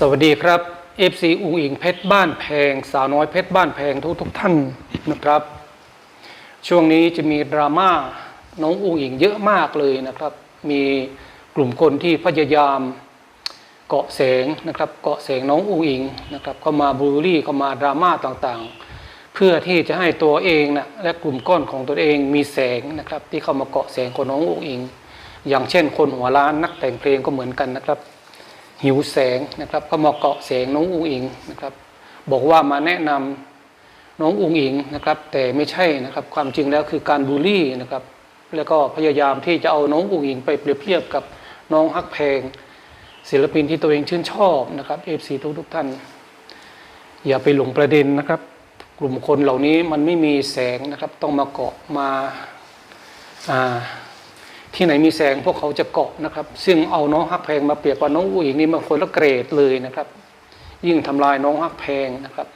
สวัสดีครับ FC อุงอิงเพชรบ้านแพง สาวน้อยเพชรบ้านแพงทุกทุกท่านนะครับ ช่วงนี้จะมีดราม่าน้องอุงอิงเยอะมากเลยนะครับ มีกลุ่มคนที่พยายามเกาะแสงนะครับ เกาะแสงน้องอุงอิงนะครับก็มาบูลลี่ก็มาดราม่าต่างๆ เพื่อที่จะให้ตัวเองนะและกลุ่มก้อนของตัวเองมีแสงนะครับ ที่เข้ามาเกาะแสงของน้องอุงอิง อย่างเช่น คนหัวล้านนักแต่งเพลงก็เหมือนกันนะครับ หิวแสงนะครับ ก็มาเกาะแสงน้องอุงอิงนะครับ บอกว่ามาแนะนำน้องอุงอิงนะครับ แต่ไม่ใช่นะครับความจริงแล้วคือการบูลลี่นะครับ แล้วก็พยายามที่จะเอาน้องอุงอิงไปเปรียบเทียบกับน้องฮักแพงศิลปินที่ตัวเองชื่นชอบนะครับเอฟซีทุกทุกท่าน อย่าไปหลงประเด็นนะครับ กลุ่มคนเหล่านี้มันไม่มีแสงนะครับ ต้องมาเกาะมาอ่า ที่ไหนมีแสงพวกเขาจะเกาะนะครับ ซึ่งเอาน้องฮักแพงมาเปรียบกับน้องอุ๋ยนี่มันคนละเกรดเลยนะครับ ยิ่งทำลายน้องฮักแพงนะครับ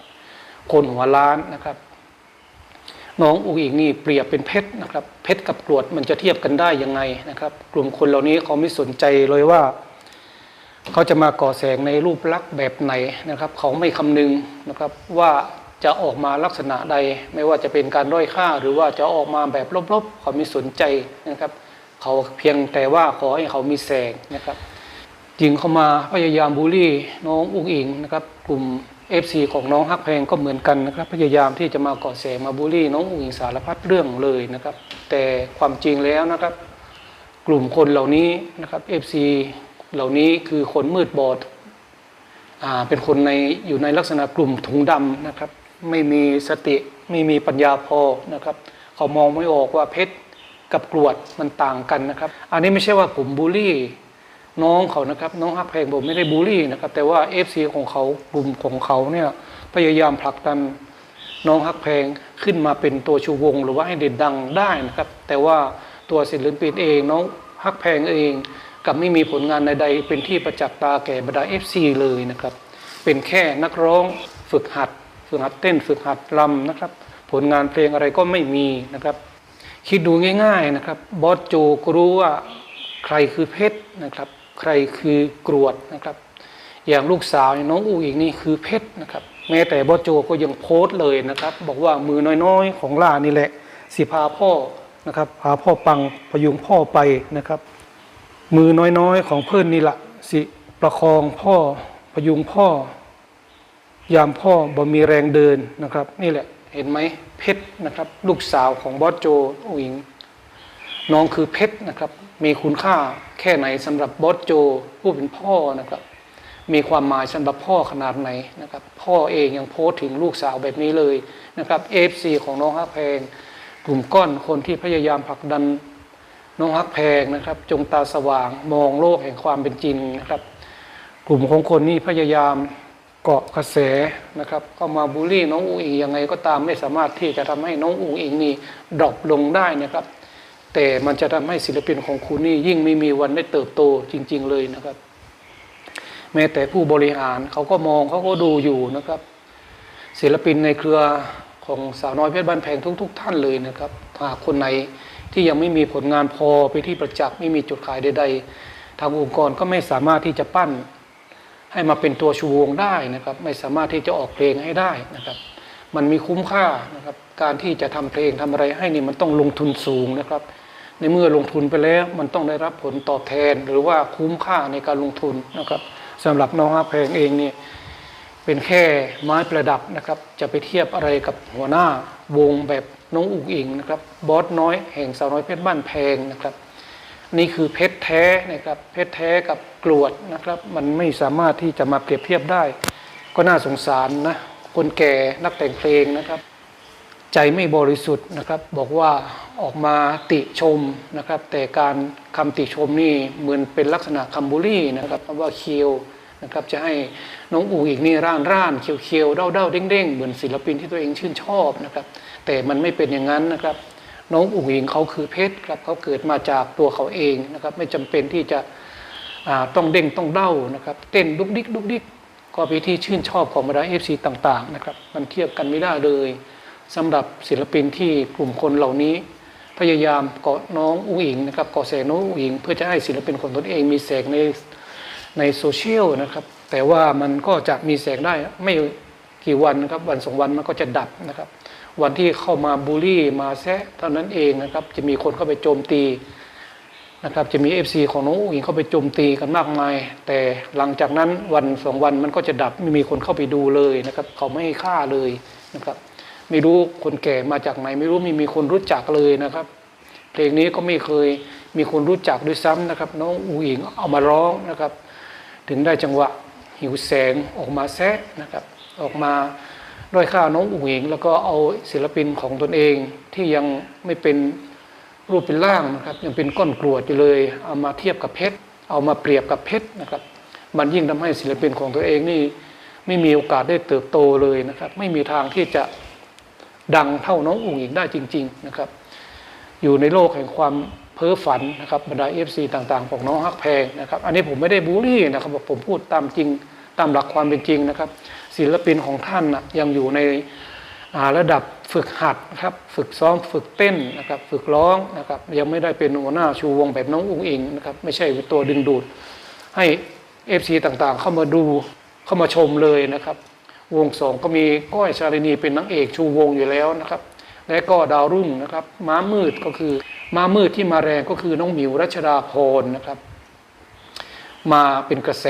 คนหัวล้านนะครับ น้องอุ๋ยนี่เปรียบเป็นเพชรนะครับ เพชรกับกรวดมันจะเทียบกันได้ยังไงนะครับ กลุ่มคนเหล่านี้เขาไม่สนใจเลยว่า เขาจะมาก่อแสงในรูปลักษณ์แบบไหนนะครับ เขาไม่คำนึงนะครับว่าจะออกมาลักษณะใด ไม่ว่าจะเป็นการด้อยค่า หรือว่าจะออกมาแบบลบๆเขาไม่สนใจนะครับ เขาเพียงแต่ว่าขอให้เขามีแสงนะครับจริงเข้ามาพยายามบูลลี่น้องอุ้งอิงนะครับกลุ่ม FC ของน้องฮักแพงก็เหมือนกันนะครับพยายามที่จะมาก่อแสงมาบูลลี่น้องอุ้งอิงสารพัดเรื่องเลยนะครับ แต่ความจริงแล้วนะครับ กลุ่มคนเหล่านี้นะครับ FC เหล่านี้คือคนมืดบอดอ่าเป็นคนในอยู่ในลักษณะกลุ่มถุงดำนะครับ ไม่มีสติไม่มีปัญญาพอนะครับ เขามองไม่ออกว่าเพชร กับกรวดมันต่างกันนะครับ อันนี้ไม่ใช่ว่าผมบูลลี่น้องเขานะครับ น้องฮักแพลงผมไม่ได้บูลลี่นะครับ แต่ว่า FC ของเขากลุ่มของเขาเนี่ยพยายามผลักดันน้องฮักแพลงขึ้นมาเป็นตัวชูวง หรือว่าให้เด่นดังได้นะครับ แต่ว่าตัวศิลปินเองน้องฮักแพงเองกับไม่มีผลงานใดๆเป็นที่ประจักษ์ตาแก่บรรดา FC เลยนะครับ เป็นแค่นักร้องฝึกหัด ฝึกหัดเต้น ฝึกหัดรำนะครับ ผลงานเพลงอะไรก็ไม่มีนะครับ คิดดูง่ายๆนะครับ บอสโจก็รู้ว่าใครคือเพชรนะครับ ใครคือกรวดนะครับ อย่างลูกสาวน้องอูอีกนี่คือเพชรนะครับ แม้แต่บอสโจก็ยังโพสต์เลยนะครับ บอกว่ามือน้อยๆ ของล่านี่แหละ สิพาพ่อนะครับ พาพ่อปังพยุงพ่อไปนะครับ มือน้อยๆของเพื่อนนี่แหละสิประคองพ่อพยุงพ่อ ยามพ่อบ่มีแรงเดินนะครับ นี่แหละ เห็นไหมเพชรนะครับ ลูกสาวของบอสโจอุ๋งน้องคือเพชรนะครับ มีคุณค่าแค่ไหนสำหรับบอสโจ ผู้เป็นพ่อนะครับ มีความหมายสำหรับพ่อขนาดไหนนะครับ พ่อเองยังโพสถึงลูกสาวแบบนี้เลยนะครับเอฟซีของน้องฮักแพง กลุ่มก้อนคนที่พยายามผลักดันน้องฮักแพงนะครับ จงตาสว่างมองโลกแห่งความเป็นจริงนะครับ กลุ่มของคนนี้พยายาม เกาะกระแสนะครับก็มาบูลลี่น้องอูอิงยังไงก็ตามไม่สามารถที่จะทำให้น้องอูอิงนี่ดรอปลงได้นะครับ แต่มันจะทำให้ศิลปินของคุณนี่ยิ่งไม่มีวันได้เติบโตจริง ๆ เลยนะครับ แม้แต่ผู้บริหารเขาก็มองเขาก็ดูอยู่นะครับ ศิลปินในเครือของสาวน้อยเพชรบ้านแพงทุก ๆ ท่านเลยนะครับหากคนไหนที่ยังไม่มีผลงานพอไปที่ประจักษ์ไม่มีจุดขายใด ๆ ทางองค์กรก็ไม่สามารถที่จะปั้น ให้มาเป็นตัวชูวงได้นะครับ ไม่สามารถที่จะออกเพลงให้ได้นะครับ มันมีคุ้มค่านะครับ การที่จะทำเพลงทำอะไรให้นี่มันต้องลงทุนสูงนะครับ ในเมื่อลงทุนไปแล้วมันต้องได้รับผลตอบแทน หรือว่าคุ้มค่าในการลงทุนนะครับสำหรับน้องฮักเพลงเองนี่เป็นแค่ไม้ประดับนะครับ จะไปเทียบอะไรกับหัวหน้าวงแบบน้องอุ๋งอิงนะครับบอสน้อยแห่งสาวน้อยเพชรบ้านแพงนะครับ นี่คือเพชรแท้นะครับเพชรแท้กับกรวดนะครับ มันไม่สามารถที่จะมาเปรียบเทียบได้ ก็น่าสงสารนะคนแก่นักแต่งเพลงนะครับ ใจไม่บริสุทธิ์นะครับ บอกว่าออกมาติชมนะครับ แต่การคำติชมนี่เหมือนเป็นลักษณะคัมบูลี่นะครับว่าเคียวนะครับจะให้น้องอูอีกนี่ร่านร่านเคียวเคียวเด้าเด้าเด้งเด้งเหมือนศิลปินที่ตัวเองชื่นชอบนะครับ แต่มันไม่เป็นอย่างนั้นนะครับ น้องอุ๋งอิงเขาคือเพชรครับเขาเกิดมาจากตัวเขาเองนะครับ ไม่จำเป็นที่จะต้องเด้งต้องเด้านะครับ เต้นดุกดิกดุกดิกก็เป็นที่ชื่นชอบของบรรดาเอฟซีต่างๆนะครับ มันเทียบกันไม่ได้เลยสำหรับศิลปินที่กลุ่มคนเหล่านี้ พยายามเกาะน้องอุ๋งอิงนะครับเกาะแสงน้องอุ๋งอิง เพื่อจะให้ศิลปินของตนเองมีแสงในในโซเชียลนะครับ แต่ว่ามันก็จะมีแสงได้ไม่กี่วันนะครับ วันสองวันมันก็จะดับนะครับ วันที่เข้ามาบูลลี่มาแซะเท่านั้นเองนะครับ จะมีคนเข้าไปโจมตีนะครับ จะมี FC ของน้องอุ๋งอิงเข้าไปโจมตีกันมากมาย แต่หลังจากนั้นวันสองวันมันก็จะดับไม่มีคนเข้าไปดูเลยนะครับ เขาไม่ให้ค่าเลยนะครับ ไม่รู้คนแก่มาจากไหน ไม่รู้ไม่มีคนรู้จักเลยนะครับ เพลงนี้ก็ไม่เคยมีคนรู้จักด้วยซ้ำนะครับ น้องอูอิงเอามาร้องนะครับ ถึงได้จังหวะหิวแสงออกมาแซะนะครับ ออกมา ด้อยค่าน้องอูอิง แล้วก็เอาศิลปินของตนเองที่ยังไม่เป็นรูปเป็นร่างนะครับยังเป็นก้อนกรวดอยู่เลยเอามาเทียบกับเพชรเอามาเปรียบกับเพชรนะครับมันยิ่งทำให้ศิลปินของตัวเองนี่ไม่มีโอกาสได้เติบโตเลยนะครับ ไม่มีทางที่จะดังเท่าน้องอุ๋งอิงได้จริง ๆนะครับ อยู่ในโลกแห่งความเพ้อฝันนะครับบรรดาเอฟซีต่างๆ ของน้องฮักแพงนะครับ อันนี้ผมไม่ได้บูลลี่นะครับผมพูดตามจริง ตามหลักความเป็นจริงนะครับ ศิลปินของท่านนะยังอยู่ในระดับฝึกหัดนะครับฝึกซ้อมฝึกเต้นนะครับฝึกร้องนะครับยังไม่ได้เป็นหัวหน้าชูวงแบบน้องอุ้งอิงนะครับไม่ใช่ตัวดึงดูด ให้เอฟซีต่างๆ เข้ามาดูเข้ามาชมเลยนะครับ วงสองก็มีก้อยชาลินีเป็นนางเอกชูวงอยู่แล้วนะครับ และก็ดาวรุ่งนะครับ ม้ามืดก็คือม้ามืดที่มาแรงก็คือน้องหมิวรัชดาพรนะครับ มาเป็นกระแส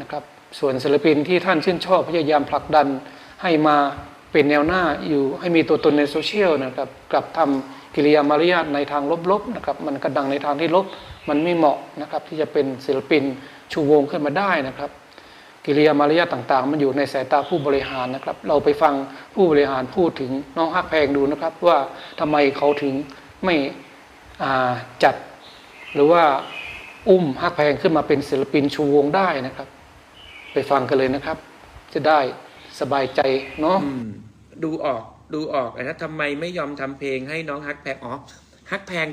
นะครับ ส่วนศิลปินที่ท่านชื่นชอบพยายามผลักดันให้มาเป็นแนวหน้าอยู่ให้มีตัวตนในโซเชียลนะครับกลับทำกิริยามารยาทในทางลบๆนะครับมันกระดังในทางที่ลบมันไม่เหมาะนะครับที่จะเป็นศิลปินชูวงขึ้นมาได้นะครับ กิริยามารยาทต่างๆ มันอยู่ในสายตาผู้บริหารนะครับ เราไปฟังผู้บริหารพูดถึงน้องฮักแพงดูนะครับ ว่าทำไมเขาถึงไม่จัด หรือว่าอุ้มฮักแพงขึ้นมาเป็นศิลปินชูวงได้นะครับ ไปฟังกันเลยนะครับ จะได้สบายใจเนาะดูออกดูออกนะทำไมไม่ยอมทำเพลงให้น้องฮักแพงอ๋อฮักแพง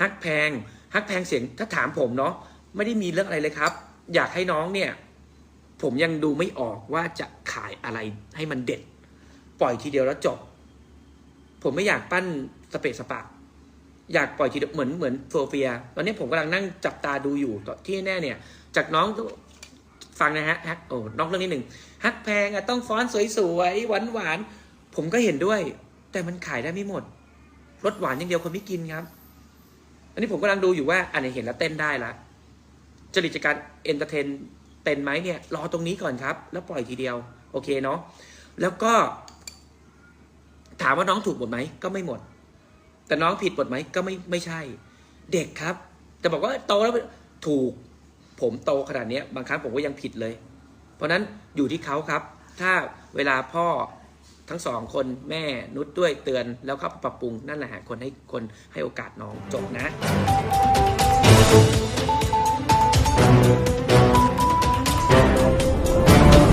ฮักแพงฮักแพงเสียงถ้าถามผมเนาะไม่ได้มีเรื่องอะไรเลยครับ อยากให้น้องเนี่ย ผมยังดูไม่ออกว่าจะขายอะไรให้มันเด็ด ปล่อยทีเดียวแล้วจบ ผมไม่อยากปั้นสเปซสปะอยากปล่อยทีเดียวเหมือนเหมือนโซเฟีย ตอนนี้ผมกำลังนั่งจับตาดูอยู่ที่แน่เนี่ย จากน้อง ฟังนะฮะฮักโอ้นอกเรื่องนิดหนึ่งฮักแพงอะต้องฟ้อนสวยๆหวานหวานผมก็เห็นด้วย แต่มันขายได้ไม่หมดรสหวานอย่างเดียวคนไม่กินครับ อันนี้ผมกำลังดูอยู่ว่าอันไหนเห็นแล้วเต้นได้ละจริตจากการเอนเตอร์เทนเต้นไหมเนี่ย รอตรงนี้ก่อนครับ แล้วปล่อยทีเดียว โอเคเนาะแล้วก็ ถามว่าน้องถูกหมดไหมก็ไม่หมด แต่น้องผิดหมดไหมก็ไม่ไม่ใช่ เด็กครับ แต่บอกว่าโตแล้วถูก ผมโตขนาดนี้บางครั้งผมก็ยังผิดเลย เพราะนั้นอยู่ที่เขาครับ ถ้าเวลาพ่อทั้งสองคนแม่นุชด้วยเตือนแล้วก็ปรับปรุงนั่นแหละคนให้คนให้โอกาสน้องจบนะ